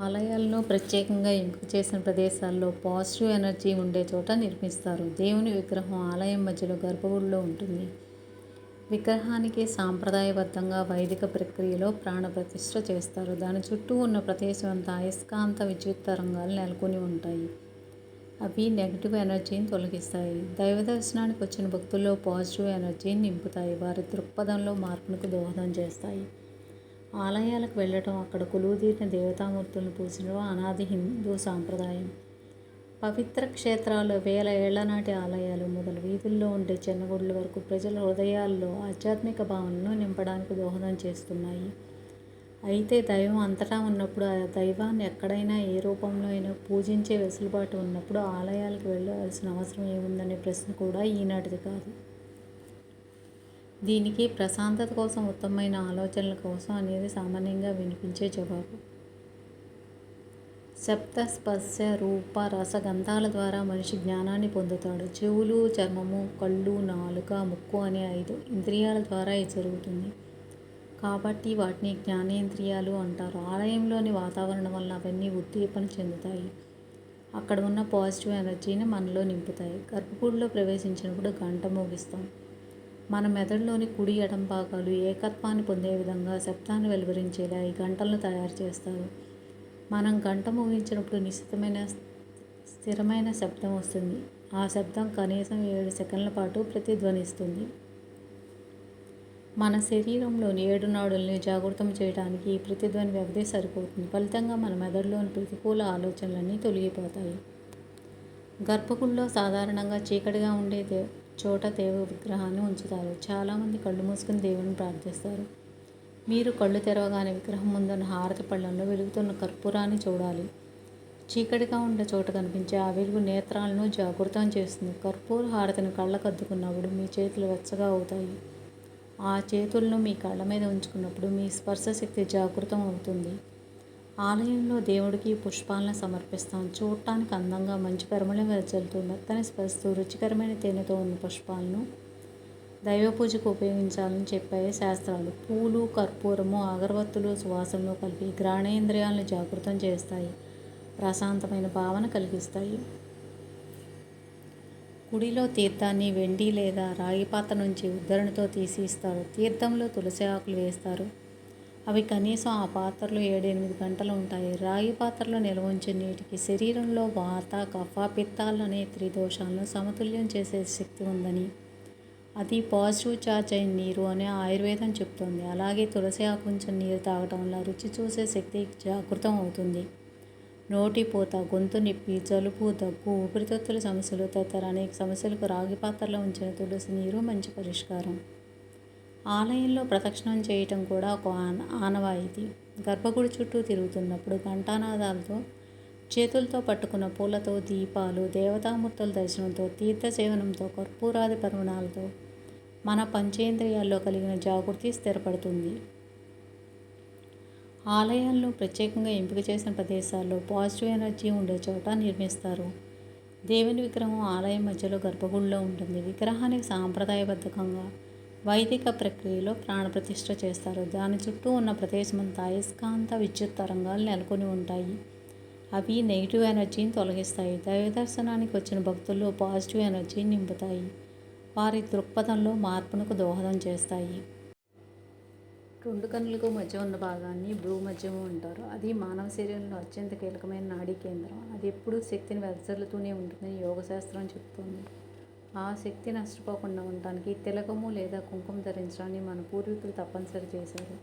ఆలయాల్లో ప్రత్యేకంగా ఎంపిక చేసిన ప్రదేశాల్లో పాజిటివ్ ఎనర్జీ ఉండే చోట నిర్మిస్తారు. దేవుని విగ్రహం ఆలయం మధ్యలో గర్భగుడిలో ఉంటుంది. విగ్రహానికి సాంప్రదాయబద్ధంగా వైదిక ప్రక్రియలో ప్రాణప్రతిష్ఠ చేస్తారు. దాని చుట్టూ ఉన్న ప్రదేశం అంతా అయస్కాంత విద్యుత్ తరంగాలు నెలకొని ఉంటాయి. అవి నెగిటివ్ ఎనర్జీని తొలగిస్తాయి. దైవ దర్శనానికి వచ్చిన భక్తుల్లో పాజిటివ్ ఎనర్జీని నింపుతాయి. వారి దృక్పథంలో మార్పునకు దోహదం చేస్తాయి. ఆలయాలకు వెళ్ళటం అక్కడ కొలువుదీరిన దేవతామూర్తులను పూజడం అనాది హిందూ సాంప్రదాయం. పవిత్ర క్షేత్రాలు వేల ఏళ్ళ నాటి ఆలయాలు మొదలు వీధుల్లో ఉండే చిన్నగుడ్ల వరకు ప్రజల హృదయాల్లో ఆధ్యాత్మిక భావనను నింపడానికి దోహదం చేస్తున్నాయి. అయితే దైవం అంతటా ఉన్నప్పుడు ఆ దైవాన్ని ఎక్కడైనా ఏ రూపంలో అయినా పూజించే వెసులుబాటు ఉన్నప్పుడు ఆలయాలకు వెళ్ళవలసిన అవసరం ఏముందనే ప్రశ్న కూడా ఈనాటిది కాదు. దీనికి ప్రశాంతత కోసం ఉత్తమమైన ఆలోచనల కోసం అనేది సామాన్యంగా వినిపించే జవాబు. శబ్ద స్పర్శ రూప రసగంధాల ద్వారా మనిషి జ్ఞానాన్ని పొందుతాడు. చెవులు చర్మము కళ్ళు నాలుక ముక్కు అనే ఐదు ఇంద్రియాల ద్వారా ఇది జరుగుతుంది. కాబట్టి వాటిని జ్ఞానేంద్రియాలు అంటారు. ఆలయంలోని వాతావరణం వల్ల అవన్నీ ఉద్దీపన చెందుతాయి. అక్కడ ఉన్న పాజిటివ్ ఎనర్జీని మనలో నింపుతాయి. గర్భగుడిలో ప్రవేశించినప్పుడు గంట మోగిస్తాం. మన మెదడులోని కుడి ఎడం భాగాలు ఏకత్వాన్ని పొందే విధంగా శబ్దాన్ని వెలువరించేలా ఈ గంటలను తయారు చేస్తారు. మనం గంట మోగించినప్పుడు నిశ్చితమైన స్థిరమైన శబ్దం వస్తుంది. ఆ శబ్దం కనీసం ఏడు సెకండ్ల పాటు ప్రతిధ్వనిస్తుంది. మన శరీరంలోని ఏడు నాడుల్ని జాగృతం చేయడానికి ఈ ప్రతిధ్వని వ్యవధి సరిపోతుంది. ఫలితంగా మన మెదడులోని ప్రతికూల ఆలోచనలన్నీ తొలగిపోతాయి. గర్భగుడిలో సాధారణంగా చీకటిగా ఉండేదే చోట దేవ విగ్రహాన్ని ఉంచుతారు. చాలామంది కళ్ళు మూసుకుని దేవుని ప్రార్థిస్తారు. మీరు కళ్ళు తెరవగానే విగ్రహం ముందున్న హారతి పళ్ళంలో వెలుగుతున్న కర్పూరాన్ని చూడాలి. చీకటిగా ఉండే చోట కనిపించే ఆ వెలుగు నేత్రాలను జాగృతం చేస్తుంది. కర్పూర హారతిని కళ్ళకు అద్దుకున్నప్పుడు మీ చేతులు వెచ్చగా అవుతాయి. ఆ చేతులను మీ కళ్ళ మీద ఉంచుకున్నప్పుడు మీ స్పర్శ శక్తి జాగృతం అవుతుంది. ఆలయంలో దేవుడికి పుష్పాలను సమర్పిస్తాం. చూడటానికి అందంగా మంచి పరిమళం వెదజల్లుతూ మెత్తని స్పరిస్తూ రుచికరమైన తేనెతో ఉన్న పుష్పాలను దైవ పూజకు ఉపయోగించాలని చెప్పాయి శాస్త్రాలు. పూలు కర్పూరము అగరవత్తులు సువాసనలు కలిపి గ్రాణేంద్రియాలను జాగృతం చేస్తాయి. ప్రశాంతమైన భావన కలిగిస్తాయి. గుడిలో తీర్థాన్ని వెండి లేదా రాగి పాత్ర నుంచి ఉద్ధరణతో తీసి ఇస్తారు. తీర్థంలో తులసి ఆకులు వేస్తారు. అవి కనీసం ఆ పాత్రలు ఏడెనిమిది గంటలు ఉంటాయి. రాగి పాత్రలో నిల్వ ఉంచే నీటికి శరీరంలో వాత కఫ పిత్తాలు అనే త్రిదోషాలను సమతుల్యం చేసే శక్తి ఉందని. అది పాజిటివ్ చార్జ్ అయిన నీరు అని ఆయుర్వేదం చెప్తుంది. అలాగే తులసి ఆకుంచిన నీరు తాగటం వల్ల రుచి చూసే శక్తి జాగృతం అవుతుంది. నోటి పూత గొంతు నొప్పి జలుబు దగ్గు ఊపిరితిత్తుల సమస్యలు తదితర అనేక సమస్యలకు రాగి పాత్రలో ఉంచిన తులసి నీరు మంచి పరిష్కారం. ఆలయంలో ప్రదక్షిణం చేయటం కూడా ఒక ఆన ఆనవాయితీ గర్భగుడి చుట్టూ తిరుగుతున్నప్పుడు ఘంటానాదాలతో చేతులతో పట్టుకున్న పూలతో దీపాలు దేవతామూర్తుల దర్శనంతో తీర్థసేవనంతో కర్పూరాది పర్వణాలతో మన పంచేంద్రియాల్లో కలిగిన జాగృతి స్థిరపడుతుంది. ఆలయాల్లో ప్రత్యేకంగా ఎంపిక చేసిన ప్రదేశాల్లో పాజిటివ్ ఎనర్జీ ఉండే చోట నిర్మిస్తారు. దేవుని విగ్రహం ఆలయం మధ్యలో గర్భగుడిలో ఉంటుంది. విగ్రహానికి సాంప్రదాయబద్ధకంగా వైదిక ప్రక్రియలో ప్రాణప్రతిష్ఠ చేస్తారు. దాని చుట్టూ ఉన్న ప్రదేశమంతా అయస్కాంత విద్యుత్ తరంగాలు నెలకొని ఉంటాయి. అవి నెగిటివ్ ఎనర్జీని తొలగిస్తాయి. దైవ దర్శనానికి వచ్చిన భక్తుల్లో పాజిటివ్ ఎనర్జీని నింపుతాయి. వారి దృక్పథంలో మార్పునకు దోహదం చేస్తాయి. రెండు కన్నులకు మధ్య ఉన్న భాగాన్ని భూమధ్యము అంటారు. అది మానవ శరీరంలో అత్యంత కీలకమైన నాడీ కేంద్రం. అది ఎప్పుడూ శక్తిని వెదజల్లుతూనే ఉంటుందని యోగశాస్త్రం చెప్తుంది. ఆ శక్తి నష్టపోకుండా ఉండటానికి తిలకము లేదా కుంకుమ ధరించడాన్ని మన పూర్వీకులు తప్పనిసరి చేశారు.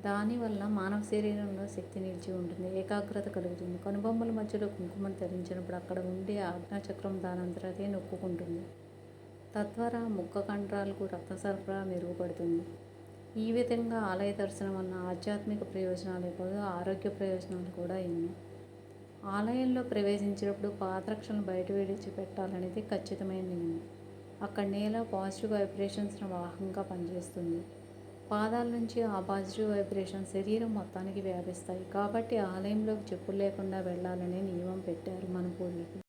దానివల్ల మానవ శరీరంలో శక్తి నిలిచి ఉంటుంది ఏకాగ్రత కలుగుతుంది. కనుబొమ్మల మధ్యలో కుంకుమను ధరించినప్పుడు అక్కడ ఉండే ఆజ్ఞాచక్రం దానంతర అదే నొక్కుకుంటుంది. తద్వారా ముక్క కండరాలకు రక్త సరఫరా మెరుగుపడుతుంది. ఈ విధంగా ఆలయ దర్శనం వలన ఆధ్యాత్మిక ప్రయోజనాలే కాదు ఆరోగ్య ప్రయోజనాలు కూడా ఎన్నో. ఆలయంలో ప్రవేశించినప్పుడు పాదరక్షలను బయట విడిచి పెట్టాలనేది ఖచ్చితమైన నియమం. అక్కడ నేల పాజిటివ్ వైబ్రేషన్స్ను వాహంగా పనిచేస్తుంది. పాదాల నుంచి ఆ పాజిటివ్ వైబ్రేషన్ శరీరం మొత్తానికి వ్యాపిస్తాయి. కాబట్టి ఆలయంలోకి చెప్పులు లేకుండా వెళ్ళాలనే నియమం పెట్టారు మన పూర్వీకులు